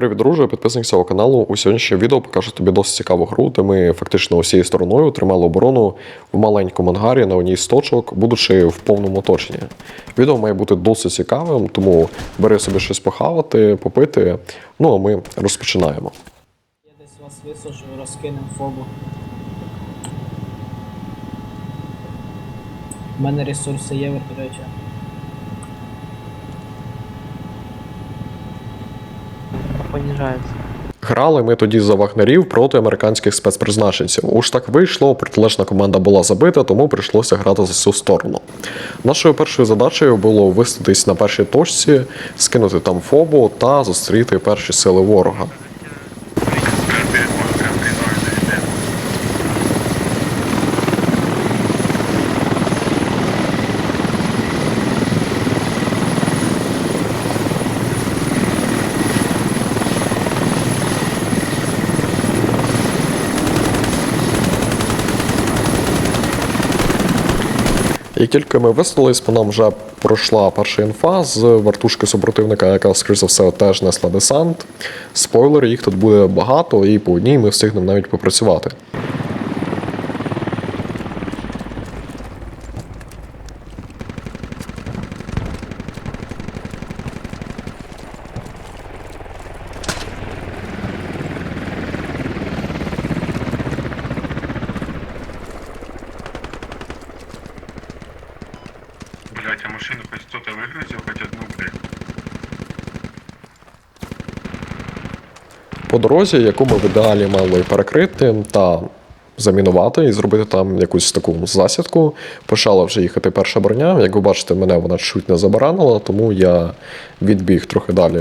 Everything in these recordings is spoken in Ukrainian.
Привіт, друже, підписник цього каналу. У сьогоднішньому відео покажу тобі досить цікаву гру, де ми фактично усією стороною тримали оборону в маленькому ангарі на одній з точок, будучи в повному оточенні. Відео має бути досить цікавим, тому бери собі щось похавати, попити. Ну а ми розпочинаємо. Я десь вас висажу, розкинем фобу. У мене ресурси є, вертольоті. Понижается. Грали ми тоді за вагнерів проти американських спецпризначенців. Уж так вийшло, протилежна команда була забита, тому прийшлося грати за цю сторону. Нашою першою задачею було висадитись на першій точці, скинути там фобу та зустріти перші сили ворога. Як тільки ми висунулись, по нам вже пройшла перша інфа з вартушки супротивника, яка, скоріш за все, теж несла десант. Спойлер, їх тут буде багато, і по одній ми встигнемо навіть попрацювати. По дорозі, яку ми в ідеалі мали перекрити та замінувати і зробити там якусь таку засідку, почала вже їхати перша броня. Як ви бачите, мене вона чуть не забаранила, тому я відбіг трохи далі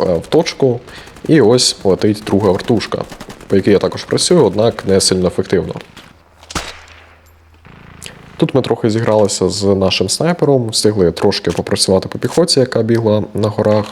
е, в точку. І ось летить друга вертушка, по якій я також працюю, однак не сильно ефективно. Тут ми трохи зігралися з нашим снайпером, встигли трошки попрацювати по піхоті, яка бігла на горах.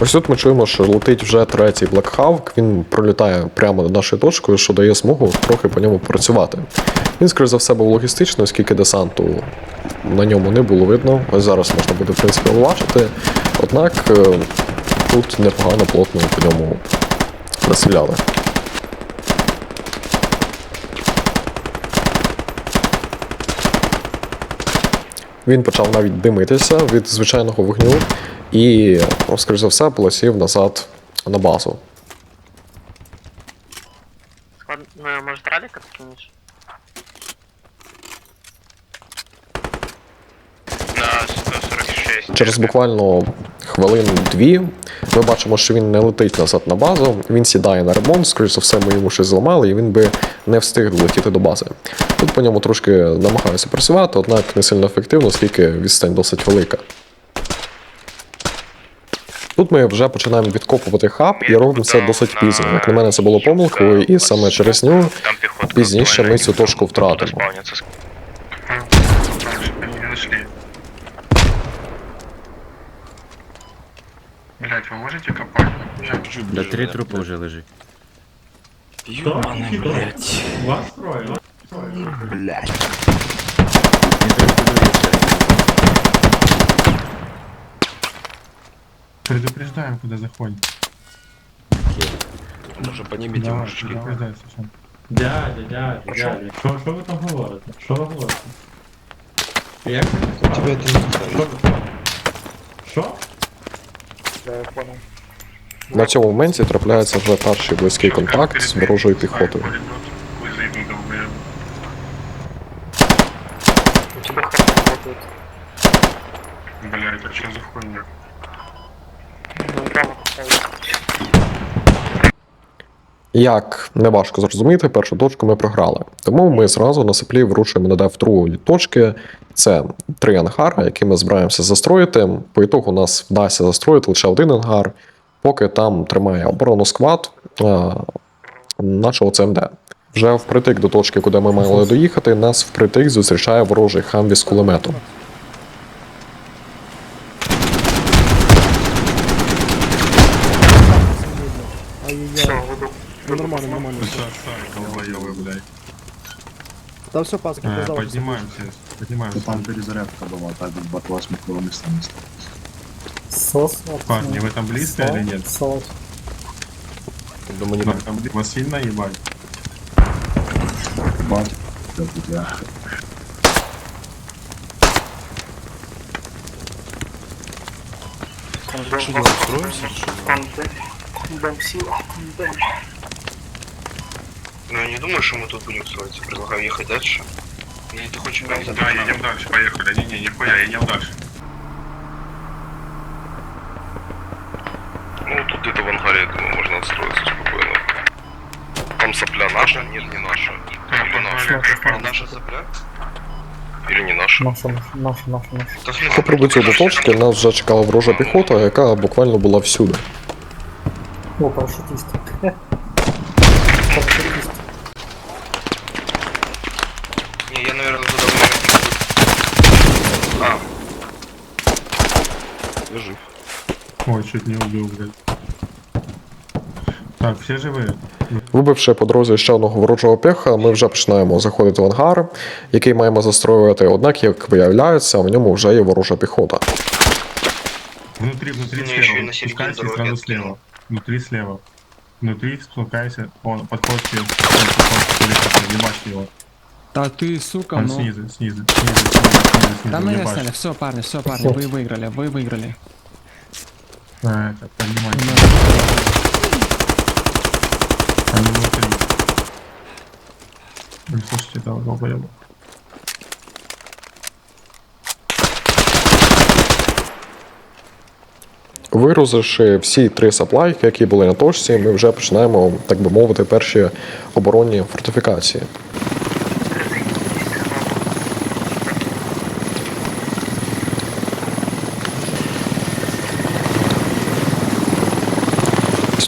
Ось тут ми чуємо, що летить вже третій Black Hawk, він пролітає прямо над нашою точкою, що дає змогу трохи по ньому працювати. Він, скоріш за все, був логістичний, оскільки десанту на ньому не було видно. Ось зараз можна буде, в принципі, побачити. Однак е, тут непогано плотно по ньому настріляли. Він почав навіть димитися від звичайного вогню і, скоріш за все, полетів назад на базу. Ну, скинешь? На 146. Через буквально хвилин дві ми бачимо, що він не летить назад на базу, він сідає на ремонт, скоріш за все, ми йому щось зламали, і він би не встиг долетіти до бази. Тут по ньому трошки намагаюся працювати, однак не сильно ефективно, оскільки відстань досить велика. Тут ми вже починаємо відкопувати хаб і робимо це досить пізно. Як на мене, це було помилкою, і саме через нього Там пехотка пізніше ми цю точку актуальна, втратимо. спавнится. Не нашли. Блять, вы можете копать? Да три трупа уже лежит. Ёбаный, блядь. Вас трое. Блядь. Предупреждаем, куда заходим. Може поднимите Давай, мужички. предупреждай совсем. Дядя, дядя, дядя. Що, що ви там говорите? Що ви говорите? Як ви Тебе это не касается. Що? На цьому моменті трапляється вже перший близький контакт з ворожою піхотою. У тебя хорошо работает. Блять, а что за хуйня? Як неважко зрозуміти, першу точку ми програли. Тому ми зразу на сеплі врушуємо на деф другої точки. Це три ангара, які ми збираємося застроїти. По ітогу нас вдасться застроїти лише один ангар, поки там тримає оборону сквад а, нашого ЦМД. Вже впритик до точки, куди ми мали доїхати, нас впритик зустрічає ворожий хамві з кулеметом. Ай-яй-яй. Ну нормально, нормально. Сейчас блядь. Там все паски, пожалуйста. Э, поднимаемся, поднимаемся. Там перезарядка была, так без батла с микровым местом Сос. Парни, вы ну, там близко или нет? Сос. Думаю, не ну, там вас сильно ебать. Бать. Да, бля. Что, устроимся? Бомб сила, бомб. Ну я не думаю, что мы тут будем строиться. Предлагаю ехать дальше. Или ты хочешь прям Да, едем дальше, поехали. Не-не, нихуя, едем дальше. Ну, тут где-то в ангаре, я думаю, можно отстроиться спокойно. Там сопля наша? Нет, не наша. Или наша? А наша сопля? Или не наша? Наша, наша, наша, наша, По прибуттю до точки нас вже чекала ворожа піхота, яка буквально була всюди. О, парашютист. Ой, чуть не убил, блядь. Так, все живые? Вибивши по дорозі ще одного ворожого пеха, ми вже починаємо заходити в ангар, який маємо застроювати. Однак, як виявляється, в ньому вже є ворожа піхота. Внутри, внутри Меня еще и слева. на середину Спускайся и дороги сразу откинул. слева. Внутри слева. Внутри спускайся. Он, подходите. подходите, Ебашьте его. Да ты, сука, Он ну. снизу, снизу, снизу, снизу, снизу, снизу. Да мы ебашь. сняли. Все, парни, все, парни, вы выиграли, вы выиграли. А, это, поднимайте. Они внутри. Ну, слушайте, этого долбоеба. Вигрузивши всі три саплайки, які були на точці, ми вже починаємо, так би мовити, перші оборонні фортифікації.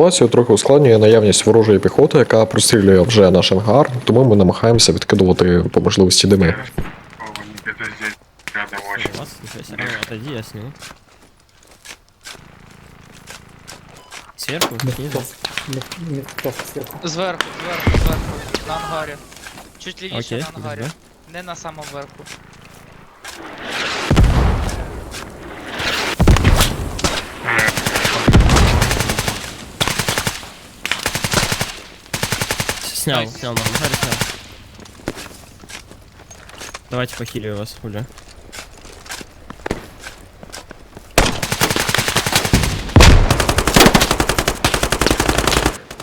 Ситуацію трохи ускладнює наявність ворожої піхоти, яка прострілює вже наш ангар, тому ми намагаємося відкидувати по можливості дими. Отойди, я сниму. Сверху? Снизу? Зверху, зверху, зверху, на ангарі. Чуть лівіше Окей, на ангарі. Не на самому верху. Снял, снял, на ангаре снял. Давайте похилю вас, хуля.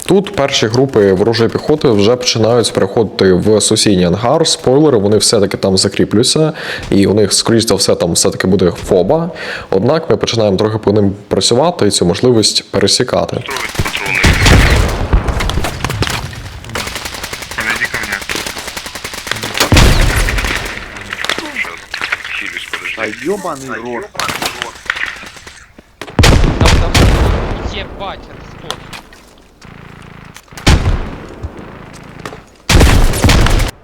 Тут перші групи ворожої піхоти вже починають переходити в сусідній ангар. Спойлери, вони все-таки там закріплюються, і у них, скоріш за все, там все-таки буде фоба. Однак ми починаємо трохи по ним працювати і цю можливість пересікати. Ёбаный рот. Там, там, єбать, розход.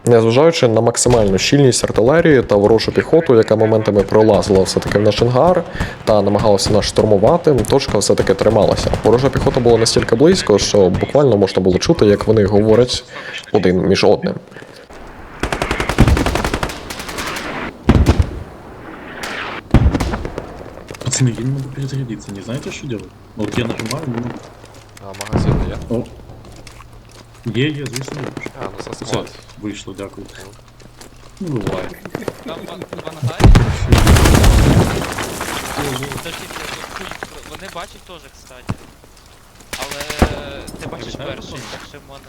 Незважаючи на максимальну щільність артилерії та ворожу піхоту, яка моментами пролазила все-таки в наш ангар та намагалася нас штурмувати, точка все-таки трималася. Ворожа піхота була настільки близько, що буквально можна було чути, як вони говорять один між одним. Пацаны, я не могу перезарядиться, не знаете, что делать? Вот я нажимаю, ну, А, магазин є? е, е, звісно, ні. А, ну Все, сосклад. вийшло, дякую. Ну, буває. Там в, в ангарі. Подожди, тут вони бачать теж, кстати. Але ти бачиш перший, так що можна.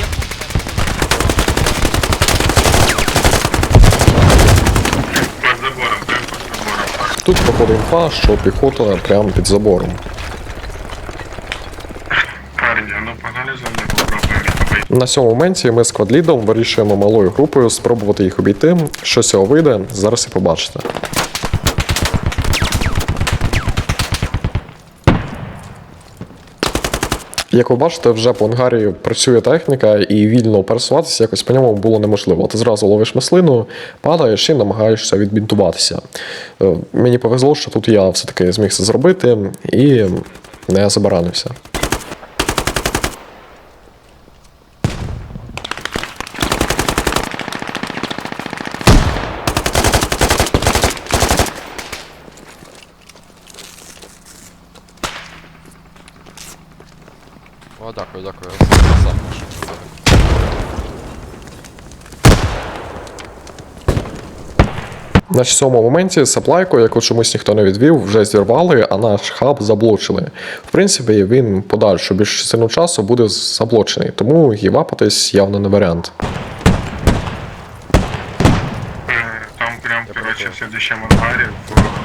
Я под забором. Тут проходить інфа, що піхота прямо під забором. На цьому моменті ми з квадлідом вирішуємо малою групою спробувати їх обійти. Що цього вийде, зараз і побачите. Як ви бачите, вже по ангарі працює техніка, і вільно пересуватися якось по ньому було неможливо. Ти зразу ловиш маслину, падаєш і намагаєшся відбінтуватися. Е, Мені повезло, що тут я все-таки зміг це зробити і не забаранився. Дякую, дякую. Я сам пишу. На цьому моменті саплайку, яку чомусь ніхто не відвів, вже зірвали, а наш хаб заблочили. В принципі, він подальшу більш частину часу буде заблочений, тому гівапатись явно не варіант. Там прям, Я короче, понял. в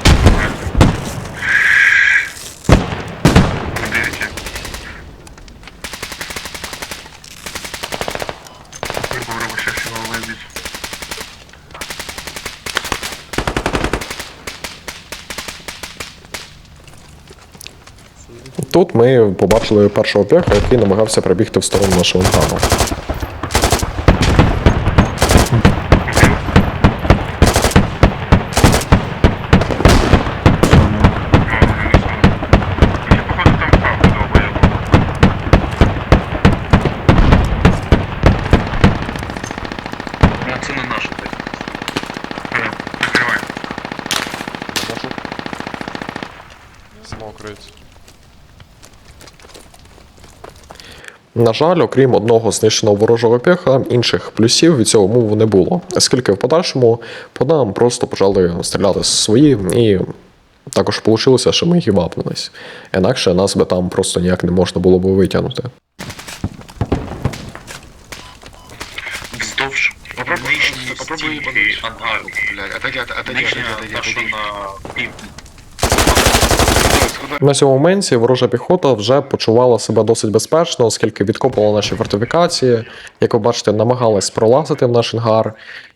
Тут ми побачили першого пеха, який намагався пробігти в сторону нашого ангару. Походу там На жаль, окрім одного знищеного ворожого пеха, інших плюсів від цього муву не було, оскільки в подальшому по нам просто почали стріляти свої, і також вийшло, що ми гівапнулись. Інакше нас би там просто ніяк не можна було б витягнути. Вздовж. Попробуй, попробуй ангару, блядь. Отойди, отойди, отойди, отойди. На цьому моменті ворожа піхота вже почувала себе досить безпечно, оскільки відкопувала наші фортифікації, як ви бачите, намагалась пролазити в наш ангар.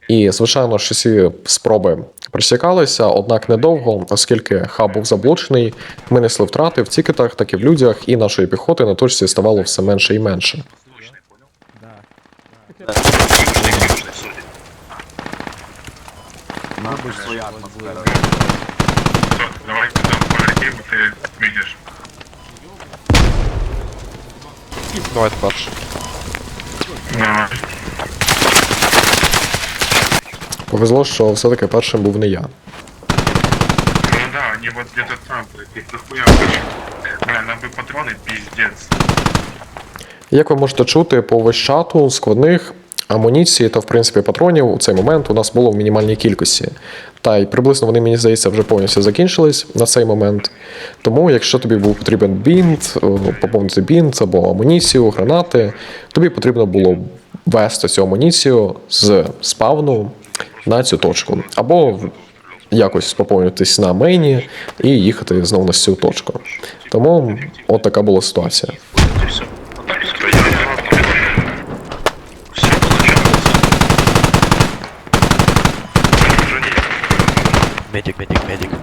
І, звичайно, що ці спроби присікалися, однак недовго, оскільки хаб був заблочений, ми несли втрати в тікетах, так і в людях, і нашої піхоти на точці ставало все менше і менше. Всё, давай туда полетим, и ты видишь. Давайте перший. Давай. Повезло, що все-таки першим був не я. Ну да, они вот где-то там, блядь, их дохуя очень. Бля, нам бы патроны пиздец. Як ви можете чути по весь чату, складних амуніції та в принципі патронів у цей момент у нас було в мінімальній кількості. Та й приблизно вони, мені здається, вже повністю закінчились на цей момент. Тому, якщо тобі був потрібен бінт, поповнити бінт або амуніцію, гранати, тобі потрібно було вести цю амуніцію з спавну на цю точку. Або якось поповнитись на мейні і їхати знову на цю точку. Тому от така була ситуація. Medic medic medic.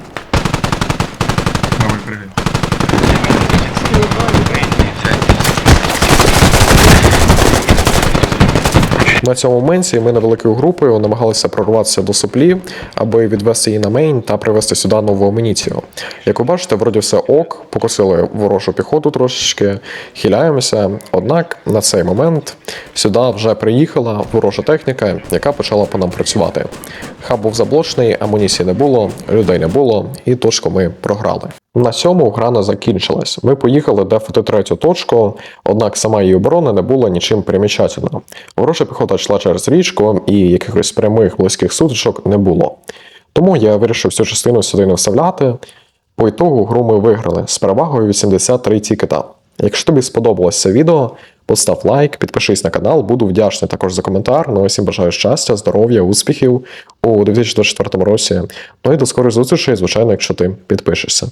На цьому моменті ми невеликою групою намагалися прорватися до соплі, аби відвести її на мейн та привезти сюди нову амуніцію. Як ви бачите, вроді все ок, покосили ворожу піхоту трошечки, хиляємося. Однак на цей момент сюди вже приїхала ворожа техніка, яка почала по нам працювати. Хаб був заблочений, амуніції не було, людей не було, і точку ми програли. На цьому гра не закінчилась. Ми поїхали дефати третю точку, однак сама її оборона не була нічим примічательна. Ворожа піхота йшла через річку, і якихось прямих близьких сутичок не було. Тому я вирішив цю частину сюди не вставляти. По ітогу гру ми виграли з перевагою 83 тікета. Якщо тобі сподобалось це відео, постав лайк, підпишись на канал, буду вдячний також за коментар. Ну і всім бажаю щастя, здоров'я, успіхів у 2024 році. Ну і до скорої зустрічі, звичайно, якщо ти підпишешся.